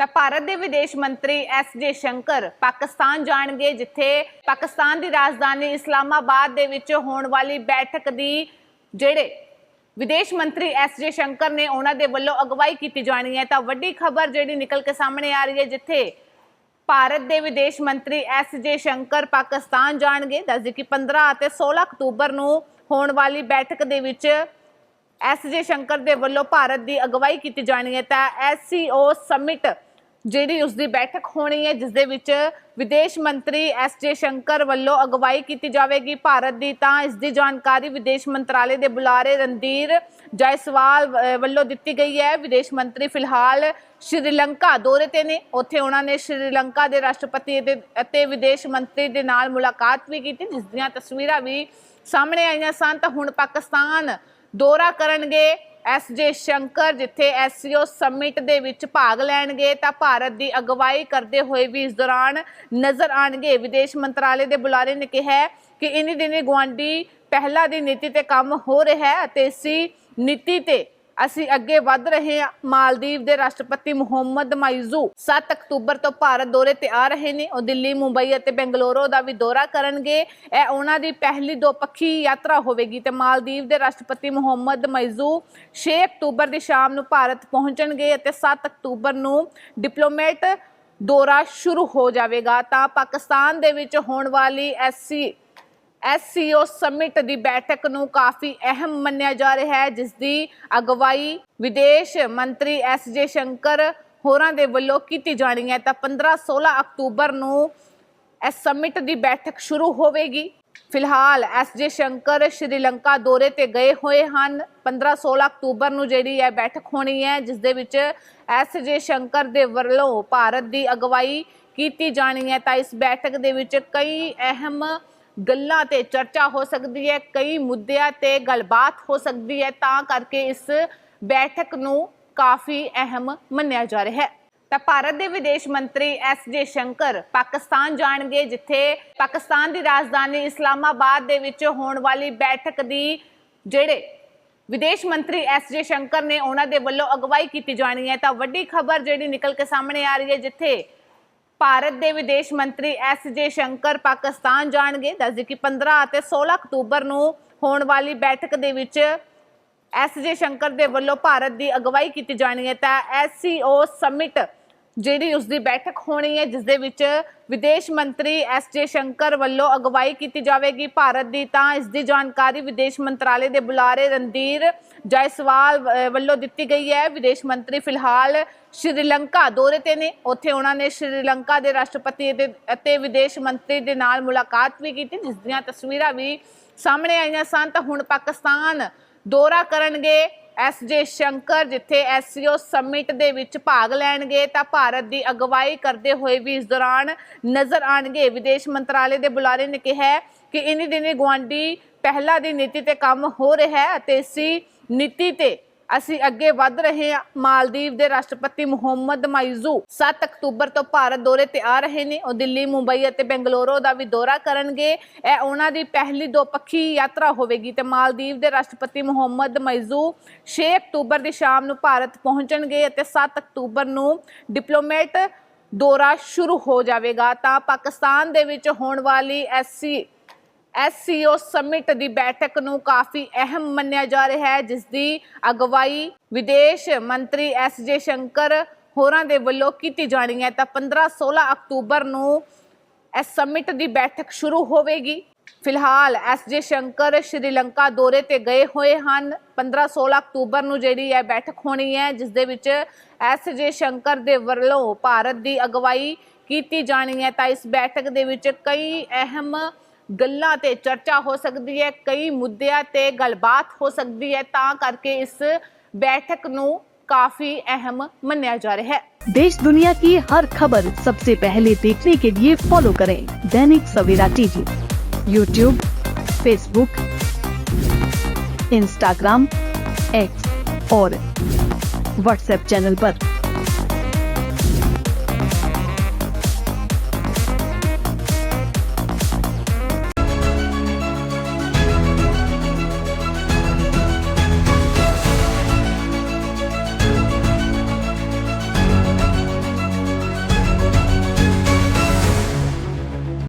ਤਾਂ ਭਾਰਤ ਦੇ ਵਿਦੇਸ਼ ਮੰਤਰੀ ਐਸ ਜੇ ਸ਼ੰਕਰ ਪਾਕਿਸਤਾਨ ਜਾਣਗੇ, ਜਿੱਥੇ ਪਾਕਿਸਤਾਨ ਦੀ ਰਾਜਧਾਨੀ ਇਸਲਾਮਾਬਾਦ ਦੇ ਵਿੱਚ ਹੋਣ ਵਾਲੀ ਬੈਠਕ ਦੀ ਜਿਹੜੇ ਵਿਦੇਸ਼ ਮੰਤਰੀ ਐਸ ਜੇ ਸ਼ੰਕਰ ਨੇ ਉਹਨਾਂ ਦੇ ਵੱਲੋਂ ਅਗਵਾਈ ਕੀਤੀ ਜਾਣੀ ਹੈ। ਤਾਂ ਵੱਡੀ ਖਬਰ ਜਿਹੜੀ ਨਿਕਲ ਕੇ ਸਾਹਮਣੇ ਆ ਰਹੀ ਹੈ, ਜਿੱਥੇ ਭਾਰਤ ਦੇ ਵਿਦੇਸ਼ ਮੰਤਰੀ ਐਸ ਜੇ ਸ਼ੰਕਰ ਪਾਕਿਸਤਾਨ ਜਾਣਗੇ ਦੱਸਦੇ ਕਿ 15 ਅਤੇ 16 ਅਕਤੂਬਰ ਨੂੰ ਹੋਣ ਵਾਲੀ ਬੈਠਕ ਦੇ ਵਿੱਚ ਐਸ ਜੇ ਸ਼ੰਕਰ ਦੇ ਵੱਲੋਂ ਭਾਰਤ ਦੀ ਅਗਵਾਈ ਕੀਤੀ ਜਾਣੀ ਹੈ। ਤਾਂ ਐਸਸੀਓ ਸਮਿਟ ਜਿਹੜੀ ਉਸ ਦੀ ਬੈਠਕ ਹੋਣੀ ਹੈ, ਜਿਸ ਦੇ ਵਿੱਚ ਵਿਦੇਸ਼ ਮੰਤਰੀ ਐਸ ਜੇ ਸ਼ੰਕਰ ਵੱਲੋਂ ਅਗਵਾਈ ਕੀਤੀ ਜਾਵੇਗੀ ਭਾਰਤ ਦੀ, ਤਾਂ ਇਸ ਦੀ ਜਾਣਕਾਰੀ ਵਿਦੇਸ਼ ਮੰਤਰਾਲੇ ਦੇ ਬੁਲਾਰੇ ਰਣਧੀਰ ਜਾਇਸਵਾਲ ਵੱਲੋਂ ਦਿੱਤੀ ਗਈ ਹੈ। ਵਿਦੇਸ਼ ਮੰਤਰੀ ਫਿਲਹਾਲ ਸ਼੍ਰੀਲੰਕਾ ਦੌਰੇ ਤੇ ਨੇ। ਉੱਥੇ ਉਹਨਾਂ ਨੇ ਸ਼੍ਰੀਲੰਕਾ ਦੇ ਰਾਸ਼ਟਰਪਤੀ ਦੇ- ਅਤੇ ਵਿਦੇਸ਼ ਮੰਤਰੀ ਦੇ ਨਾਲ ਮੁਲਾਕਾਤ ਵੀ ਕੀਤੀ, ਜਿਸ ਦੀਆਂ ਤਸਵੀਰਾਂ ਵੀ ਸਾਹਮਣੇ ਆਈਆਂ ਸਨ। ਤਾਂ ਹੁਣ ਪਾਕਿਸਤਾਨ ਦੌਰਾ ਕਰਨਗੇ। ਐਸ ਜੇ ਸ਼ੰਕਰ, ਜਿੱਥੇ ਐਸਸੀਓ ਸਮਿਟ ਦੇ ਵਿੱਚ ਭਾਗ ਲੈਣਗੇ, ਤਾਂ ਭਾਰਤ ਦੀ ਅਗਵਾਈ ਕਰਦੇ ਹੋਏ ਵੀ ਇਸ ਦੌਰਾਨ ਨਜ਼ਰ ਆਣਗੇ ਵਿਦੇਸ਼ ਮੰਤਰਾਲੇ ਦੇ ਬੁਲਾਰੇ ਨੇ ਕਿਹਾ ਕਿ ਇਨੀ ਦਿਨੀ ਗਵਾਂਡੀ ਪਹਿਲਾ ਦੀ ਨੀਤੀ ਤੇ ਕੰਮ ਹੋ ਰਿਹਾ ਹੈ ਅਤੇ ਇਸੀ ਨੀਤੀ ਤੇ ਅਸੀਂ ਅੱਗੇ ਵੱਧ ਰਹੇ ਹਾਂ। ਮਾਲਦੀਵ ਦੇ ਰਾਸ਼ਟਰਪਤੀ ਮੁਹੰਮਦ ਮਾਇਜ਼ੂ 7 ਅਕਤੂਬਰ ਤੋਂ ਭਾਰਤ ਦੌਰੇ ਤੇ ਆ ਰਹੇ ਨੇ। ਉਹ ਦਿੱਲੀ, ਮੁੰਬਈ ਅਤੇ ਬੰਗਲੌਰੋ ਦਾ ਵੀ ਦੌਰਾ ਕਰਨਗੇ। ਇਹ ਉਹਨਾਂ ਦੀ ਪਹਿਲੀ ਦੋ ਪੱਖੀ ਯਾਤਰਾ ਹੋਵੇਗੀ ਤੇ ਮਾਲਦੀਵ ਦੇ ਰਾਸ਼ਟਰਪਤੀ ਮੁਹੰਮਦ ਮਾਇਜ਼ੂ 6 ਅਕਤੂਬਰ ਦੀ ਸ਼ਾਮ ਨੂੰ ਭਾਰਤ ਪਹੁੰਚਣਗੇ ਅਤੇ 7 ਅਕਤੂਬਰ ਨੂੰ ਡਿਪਲੋਮੈਟ ਦੌਰਾ ਸ਼ੁਰੂ ਹੋ ਜਾਵੇਗਾ। ਤਾਂ ਪਾਕਿਸਤਾਨ ਦੇ ਵਿੱਚ ਹੋਣ ਵਾਲੀ ਐਸਸੀ ਐਸਸੀਓ ਸਮਿਟ ਦੀ ਬੈਠਕ ਨੂੰ ਕਾਫੀ ਅਹਿਮ ਮੰਨਿਆ ਜਾ ਰਿਹਾ ਹੈ, ਜਿਸ ਦੀ ਅਗਵਾਈ ਵਿਦੇਸ਼ ਮੰਤਰੀ ਐਸ ਜੇ ਸ਼ੰਕਰ ਹੋਰਾਂ ਦੇ ਵੱਲੋਂ ਕੀਤੀ ਜਾਣੀ ਹੈ। ਤਾਂ 15-16 ਅਕਤੂਬਰ ਨੂੰ ਇਸ ਸਮਿਟ ਦੀ ਬੈਠਕ ਸ਼ੁਰੂ ਹੋਵੇਗੀ। ਫਿਲਹਾਲ ਐਸ ਜੇ ਸ਼ੰਕਰ ਸ਼੍ਰੀਲੰਕਾ ਦੌਰੇ ਤੇ ਗਏ ਹੋਏ ਹਨ। 15-16 ਅਕਤੂਬਰ ਨੂੰ ਜਿਹੜੀ ਹੈ ਬੈਠਕ ਹੋਣੀ ਹੈ, ਜਿਸ ਦੇ ਵਿੱਚ ਐਸ ਜੇ ਸ਼ੰਕਰ ਦੇ ਵੱਲੋਂ ਭਾਰਤ ਦੀ ਅਗਵਾਈ ਕੀਤੀ ਜਾਣੀ ਹੈ। ਤਾਂ ਇਸ ਬੈਠਕ ਦੇ ਵਿੱਚ ਕਈ ਅਹਿਮ ਗੱਲਾਂ ਤੇ ਚਰਚਾ ਹੋ ਸਕਦੀ ਹੈ, ਕਈ ਮੁੱਦਿਆਂ ਤੇ ਗੱਲਬਾਤ ਹੋ ਸਕਦੀ ਹੈ, ਤਾਂ ਕਰਕੇ ਇਸ ਬੈਠਕ ਨੂੰ ਕਾਫੀ ਅਹਿਮ ਮੰਨਿਆ ਜਾ ਰਿਹਾ ਹੈ। ਤਾਂ ਭਾਰਤ ਦੇ ਵਿਦੇਸ਼ ਮੰਤਰੀ ਐਸ ਜੇ ਸ਼ੰਕਰ ਪਾਕਿਸਤਾਨ ਜਾਣਗੇ, ਜਿੱਥੇ ਪਾਕਿਸਤਾਨ ਦੀ ਰਾਜਧਾਨੀ ਇਸਲਾਮਾਬਾਦ ਦੇ ਵਿੱਚ ਹੋਣ ਵਾਲੀ ਬੈਠਕ ਦੀ ਜਿਹੜੇ ਵਿਦੇਸ਼ ਮੰਤਰੀ ਐਸ ਜੇ ਸ਼ੰਕਰ ਨੇ ਉਹਨਾਂ ਦੇ ਵੱਲੋਂ ਅਗਵਾਈ ਕੀਤੀ ਜਾਣੀ ਹੈ। ਤਾਂ ਵੱਡੀ ਖਬਰ ਜਿਹੜੀ ਨਿਕਲ ਕੇ ਸਾਹਮਣੇ ਆ ਰਹੀ ਹੈ, ਜਿੱਥੇ ਭਾਰਤ ਦੇ ਵਿਦੇਸ਼ ਮੰਤਰੀ ਐਸ ਜੇ ਸ਼ੰਕਰ ਪਾਕਿਸਤਾਨ ਜਾਣਗੇ। ਦੱਸਦੇ ਕਿ 15 ਅਤੇ 16 ਅਕਤੂਬਰ ਨੂੰ ਹੋਣ ਵਾਲੀ ਬੈਠਕ ਦੇ ਵਿੱਚ ਐਸ ਜੇ ਸ਼ੰਕਰ ਦੇ ਵੱਲੋਂ ਭਾਰਤ ਦੀ ਅਗਵਾਈ ਕੀਤੀ ਜਾਣੀ ਹੈ। ਤਾਂ ਐਸਸੀਓ ਸਮਿਟ ਜਿਹੜੀ ਉਸ ਦੀ ਬੈਠਕ ਹੋਣੀ ਹੈ, ਜਿਸ ਦੇ ਵਿੱਚ ਵਿਦੇਸ਼ ਮੰਤਰੀ ਐਸ ਜੇ ਸ਼ੰਕਰ ਵੱਲੋਂ ਅਗਵਾਈ ਕੀਤੀ ਜਾਵੇਗੀ। ਭਾਰਤ ਦੀ ਤਾਂ ਇਸ ਦੀ ਜਾਣਕਾਰੀ ਵਿਦੇਸ਼ ਮੰਤਰਾਲੇ ਦੇ ਬੁਲਾਰੇ ਰਣਧੀਰ ਜਾਇਸਵਾਲ ਵੱਲੋਂ ਦਿੱਤੀ ਗਈ ਹੈ। ਵਿਦੇਸ਼ ਮੰਤਰੀ ਫਿਲਹਾਲ ਸ਼੍ਰੀਲੰਕਾ ਦੌਰੇ ਤੇ ਨੇ। ਉੱਥੇ ਉਹਨਾਂ ਨੇ ਸ਼੍ਰੀਲੰਕਾ ਦੇ ਰਾਸ਼ਟਰਪਤੀ ਅਤੇ ਵਿਦੇਸ਼ ਮੰਤਰੀ ਦੇ ਨਾਲ ਮੁਲਾਕਾਤ ਵੀ ਕੀਤੀ, ਜਿਸ ਦੀਆਂ ਤਸਵੀਰਾਂ ਵੀ ਸਾਹਮਣੇ ਆਈਆਂ ਸਨ। ਤਾਂ ਹੁਣ ਪਾਕਿਸਤਾਨ ਦੌਰਾ ਕਰਨਗੇ। ਐਸ ਜੇ ਸ਼ੰਕਰ, ਜਿੱਥੇ ਐਸਸੀਓ ਸਮਿਟ ਦੇ ਵਿੱਚ ਭਾਗ ਲੈਣਗੇ, ਤਾਂ ਭਾਰਤ ਦੀ ਅਗਵਾਈ ਕਰਦੇ ਹੋਏ ਵੀ ਇਸ ਦੌਰਾਨ ਨਜ਼ਰ ਆਣਗੇ ਵਿਦੇਸ਼ ਮੰਤਰਾਲੇ ਦੇ ਬੁਲਾਰੇ ਨੇ ਕਿਹਾ ਕਿ ਇਨੀ ਦਿਨੀ ਗਵਾਂਡੀ ਪਹਿਲਾ ਦੀ ਨੀਤੀ ਤੇ ਕੰਮ ਹੋ ਰਿਹਾ ਹੈ ਅਤੇ ਇਸੀ ਨੀਤੀ ਤੇ ਅਸੀਂ ਅੱਗੇ ਵੱਧ ਰਹੇ ਹਾਂ। ਮਾਲਦੀਵ ਦੇ ਰਾਸ਼ਟਰਪਤੀ ਮੁਹੰਮਦ ਮਾਇਜ਼ੂ 7 ਅਕਤੂਬਰ ਤੋਂ ਭਾਰਤ ਦੌਰੇ ਤੇ ਆ ਰਹੇ ਨੇ। ਉਹ ਦਿੱਲੀ, ਮੁੰਬਈ ਅਤੇ ਬੰਗਲੌਰੋ ਦਾ ਵੀ ਦੌਰਾ ਕਰਨਗੇ। ਇਹ ਉਹਨਾਂ ਦੀ ਪਹਿਲੀ ਦੋ ਪੱਖੀ ਯਾਤਰਾ ਹੋਵੇਗੀ ਤੇ ਮਾਲਦੀਵ ਦੇ ਰਾਸ਼ਟਰਪਤੀ ਮੁਹੰਮਦ ਮਾਇਜ਼ੂ 6 ਅਕਤੂਬਰ ਦੀ ਸ਼ਾਮ ਨੂੰ ਭਾਰਤ ਪਹੁੰਚਣਗੇ ਅਤੇ 7 ਅਕਤੂਬਰ ਨੂੰ ਡਿਪਲੋਮੈਟ ਦੌਰਾ ਸ਼ੁਰੂ ਹੋ ਜਾਵੇਗਾ। ਤਾਂ ਪਾਕਿਸਤਾਨ ਦੇ ਵਿੱਚ ਹੋਣ ਵਾਲੀ ਐਸਸੀ ਐਸਸੀਓ ਸਮਿਟ ਦੀ ਬੈਠਕ ਨੂੰ ਕਾਫੀ ਅਹਿਮ ਮੰਨਿਆ ਜਾ ਰਿਹਾ ਹੈ, ਜਿਸ ਦੀ ਅਗਵਾਈ ਵਿਦੇਸ਼ ਮੰਤਰੀ ਐਸ ਜੇ ਸ਼ੰਕਰ ਹੋਰਾਂ ਦੇ ਵੱਲੋਂ ਕੀਤੀ ਜਾਣੀ ਹੈ। ਤਾਂ 15-16 ਅਕਤੂਬਰ ਨੂੰ ਇਸ ਸਮਿਟ ਦੀ ਬੈਠਕ ਸ਼ੁਰੂ ਹੋਵੇਗੀ। ਫਿਲਹਾਲ ਐਸ ਜੇ ਸ਼ੰਕਰ ਸ਼੍ਰੀਲੰਕਾ ਦੌਰੇ ਤੇ ਗਏ ਹੋਏ ਹਨ। 15-16 ਅਕਤੂਬਰ ਨੂੰ ਜਿਹੜੀ ਹੈ ਬੈਠਕ ਹੋਣੀ ਹੈ, ਜਿਸ ਦੇ ਵਿੱਚ ਐਸ ਜੇ ਸ਼ੰਕਰ ਦੇ ਵੱਲੋਂ ਭਾਰਤ ਦੀ ਅਗਵਾਈ ਕੀਤੀ ਜਾਣੀ ਹੈ। ਤਾਂ ਇਸ ਬੈਠਕ ਦੇ ਵਿੱਚ ਕਈ ਅਹਿਮ ਗੱਲਾਂ ਤੇ ਚਰਚਾ ਹੋ ਸਕਦੀ ਹੈ ਕਈ ਮੁੱਦਿਆਂ ਤੇ ਗੱਲਬਾਤ ਹੋ ਸਕਦੀ ਹੈ ਤਾਂ ਕਰਕੇ ਇਸ ਬੈਠਕ ਨੂੰ ਕਾਫੀ ਅਹਿਮ ਮੰਨਿਆ ਜਾ ਰਿਹਾ ਹੈ देश दुनिया की हर खबर सबसे पहले देखने के लिए फॉलो करें Dainik Savera TV YouTube Facebook Instagram X और व्हाट्सएप चैनल पर।